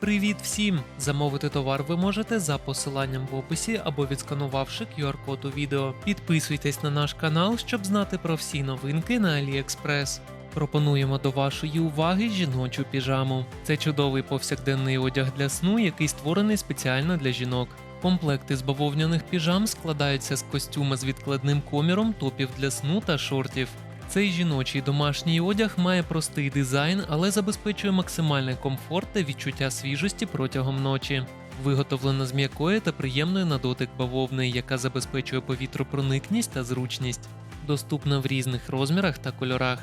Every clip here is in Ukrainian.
Привіт всім! Замовити товар ви можете за посиланням в описі або відсканувавши QR-код у відео. Підписуйтесь на наш канал, щоб знати про всі новинки на AliExpress. Пропонуємо до вашої уваги жіночу піжаму. Це чудовий повсякденний одяг для сну, який створений спеціально для жінок. Комплекти з бавовняних піжам складаються з костюма з відкладним коміром, топів для сну та шортів. Цей жіночий домашній одяг має простий дизайн, але забезпечує максимальний комфорт та відчуття свіжості протягом ночі. Виготовлено з м'якої та приємної на дотик бавовни, яка забезпечує повітропроникність та зручність. Доступна в різних розмірах та кольорах.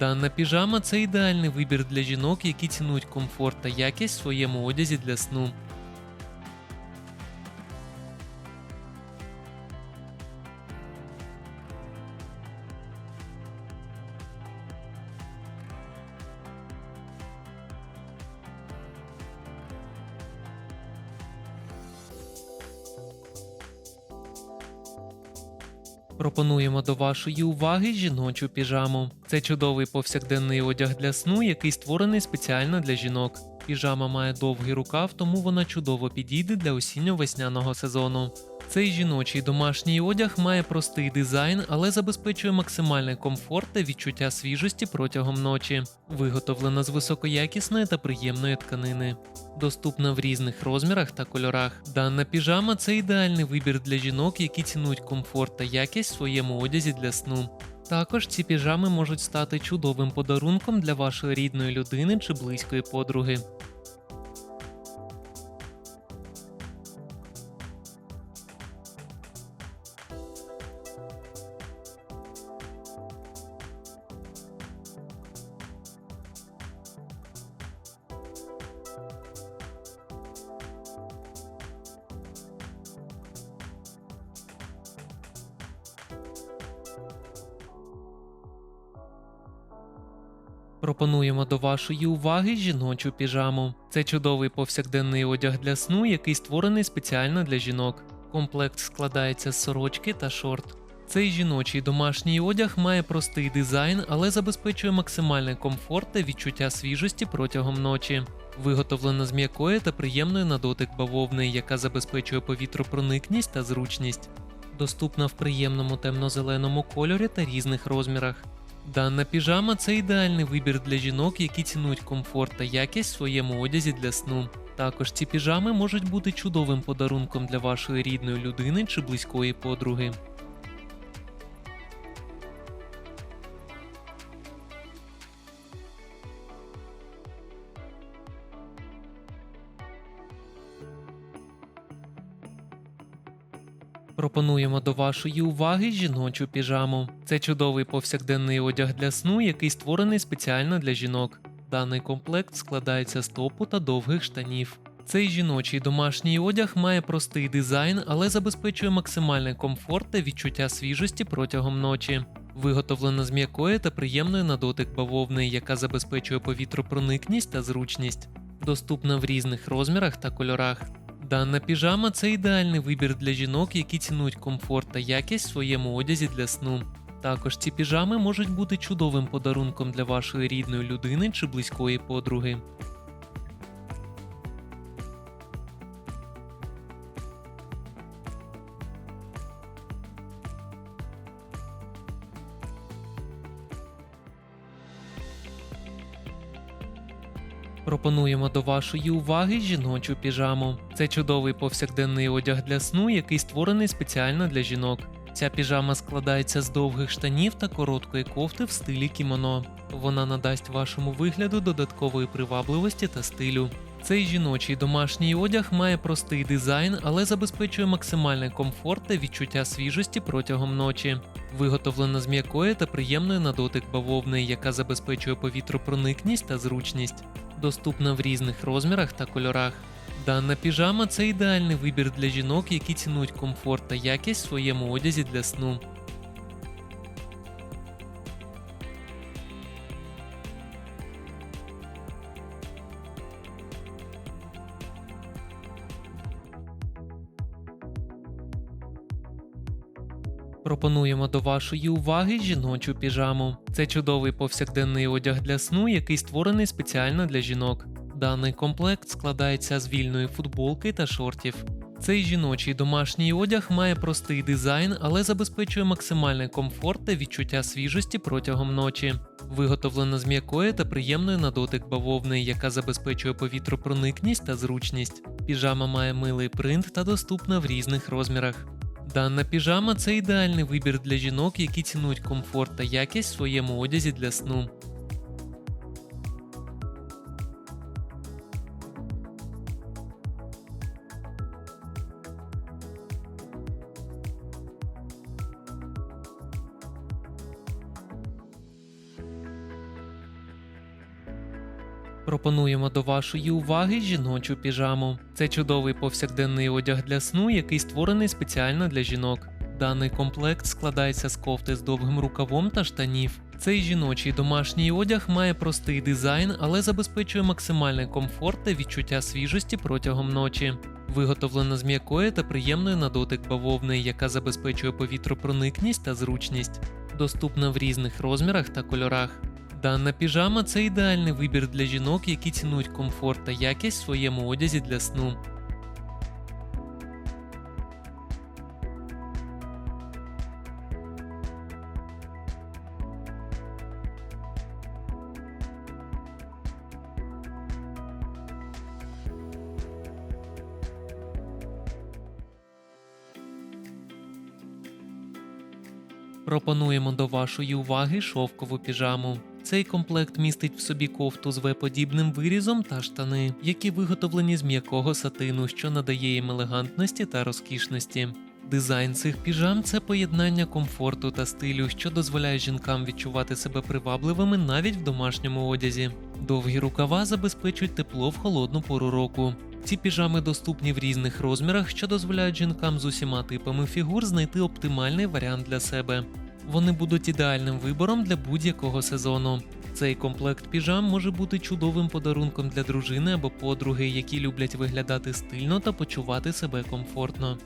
Дана піжама це ідеальний вибір для жінок, які цінують комфорт та якість в своєму одязі для сну. Пропонуємо до вашої уваги жіночу піжаму. Це чудовий повсякденний одяг для сну, який створений спеціально для жінок. Піжама має довгий рукав, тому вона чудово підійде для осінньо-весняного сезону. Цей жіночий домашній одяг має простий дизайн, але забезпечує максимальний комфорт та відчуття свіжості протягом ночі. Виготовлена з високоякісної та приємної тканини. Доступна в різних розмірах та кольорах. Дана піжама це ідеальний вибір для жінок, які цінують комфорт та якість в своєму одязі для сну. Також ці піжами можуть стати чудовим подарунком для вашої рідної людини чи близької подруги. Пропонуємо до вашої уваги жіночу піжаму. Це чудовий повсякденний одяг для сну, який створений спеціально для жінок. Комплект складається з сорочки та шорт. Цей жіночий домашній одяг має простий дизайн, але забезпечує максимальний комфорт та відчуття свіжості протягом ночі. Виготовлено з м'якої та приємної на дотик бавовни, яка забезпечує повітропроникність та зручність. Доступна в приємному темно-зеленому кольорі та різних розмірах. Дана піжама це ідеальний вибір для жінок, які цінують комфорт та якість в своєму одязі для сну. Також ці піжами можуть бути чудовим подарунком для вашої рідної людини чи близької подруги. Пропонуємо до вашої уваги жіночу піжаму. Це чудовий повсякденний одяг для сну, який створений спеціально для жінок. Даний комплект складається з топу та довгих штанів. Цей жіночий домашній одяг має простий дизайн, але забезпечує максимальний комфорт та відчуття свіжості протягом ночі. Виготовлено з м'якої та приємної на дотик бавовни, яка забезпечує повітропроникність та зручність. Доступна в різних розмірах та кольорах. Дана піжама це ідеальний вибір для жінок, які цінують комфорт та якість в своєму одязі для сну. Також ці піжами можуть бути чудовим подарунком для вашої рідної людини чи близької подруги. Пропонуємо до вашої уваги жіночу піжаму. Це чудовий повсякденний одяг для сну, який створений спеціально для жінок. Ця піжама складається з довгих штанів та короткої кофти в стилі кімоно. Вона надасть вашому вигляду додаткової привабливості та стилю. Цей жіночий домашній одяг має простий дизайн, але забезпечує максимальний комфорт та відчуття свіжості протягом ночі. Виготовлено з м'якої та приємної на дотик бавовни, яка забезпечує повітропроникність та зручність. Доступна в різних розмірах та кольорах. Дана піжама це ідеальний вибір для жінок, які цінують комфорт та якість в своєму одязі для сну. Пропонуємо до вашої уваги жіночу піжаму. Це чудовий повсякденний одяг для сну, який створений спеціально для жінок. Даний комплект складається з вільної футболки та шортів. Цей жіночий домашній одяг має простий дизайн, але забезпечує максимальний комфорт та відчуття свіжості протягом ночі. Виготовлено з м'якої та приємної на дотик бавовни, яка забезпечує повітропроникність та зручність. Піжама має милий принт та доступна в різних розмірах. Дана піжама це ідеальний вибір для жінок, які цінують комфорт та якість в своєму одязі для сну. Пропонуємо до вашої уваги жіночу піжаму. Це чудовий повсякденний одяг для сну, який створений спеціально для жінок. Даний комплект складається з кофти з довгим рукавом та штанів. Цей жіночий домашній одяг має простий дизайн, але забезпечує максимальний комфорт та відчуття свіжості протягом ночі. Виготовлено з м'якої та приємної на дотик бавовни, яка забезпечує повітропроникність та зручність. Доступна в різних розмірах та кольорах. Дана піжама це ідеальний вибір для жінок, які цінують комфорт та якість в своєму одязі для сну. Пропонуємо до вашої уваги шовкову піжаму. Цей комплект містить в собі кофту з В-подібним вирізом та штани, які виготовлені з м'якого сатину, що надає їм елегантності та розкішності. Дизайн цих піжам це поєднання комфорту та стилю, що дозволяє жінкам відчувати себе привабливими навіть в домашньому одязі. Довгі рукава забезпечують тепло в холодну пору року. Ці піжами доступні в різних розмірах, що дозволяють жінкам з усіма типами фігур знайти оптимальний варіант для себе. Вони будуть ідеальним вибором для будь-якого сезону. Цей комплект піжам може бути чудовим подарунком для дружини або подруги, які люблять виглядати стильно та почувати себе комфортно.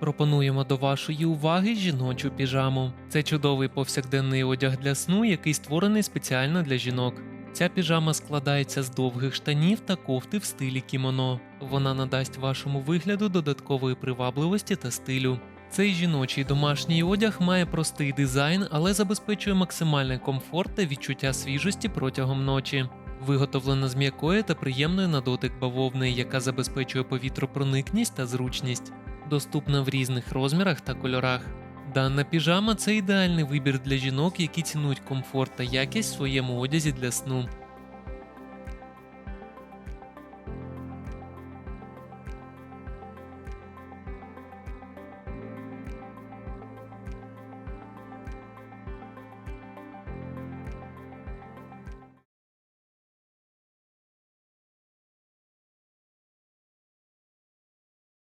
Пропонуємо до вашої уваги жіночу піжаму. Це чудовий повсякденний одяг для сну, який створений спеціально для жінок. Ця піжама складається з довгих штанів та кофти в стилі кімоно. Вона надасть вашому вигляду додаткової привабливості та стилю. Цей жіночий домашній одяг має простий дизайн, але забезпечує максимальний комфорт та відчуття свіжості протягом ночі. Виготовлено з м'якої та приємної на дотик бавовни, яка забезпечує повітропроникність та зручність. Доступна в різних розмірах та кольорах. Дана піжама це ідеальний вибір для жінок, які цінують комфорт та якість в своєму одязі для сну.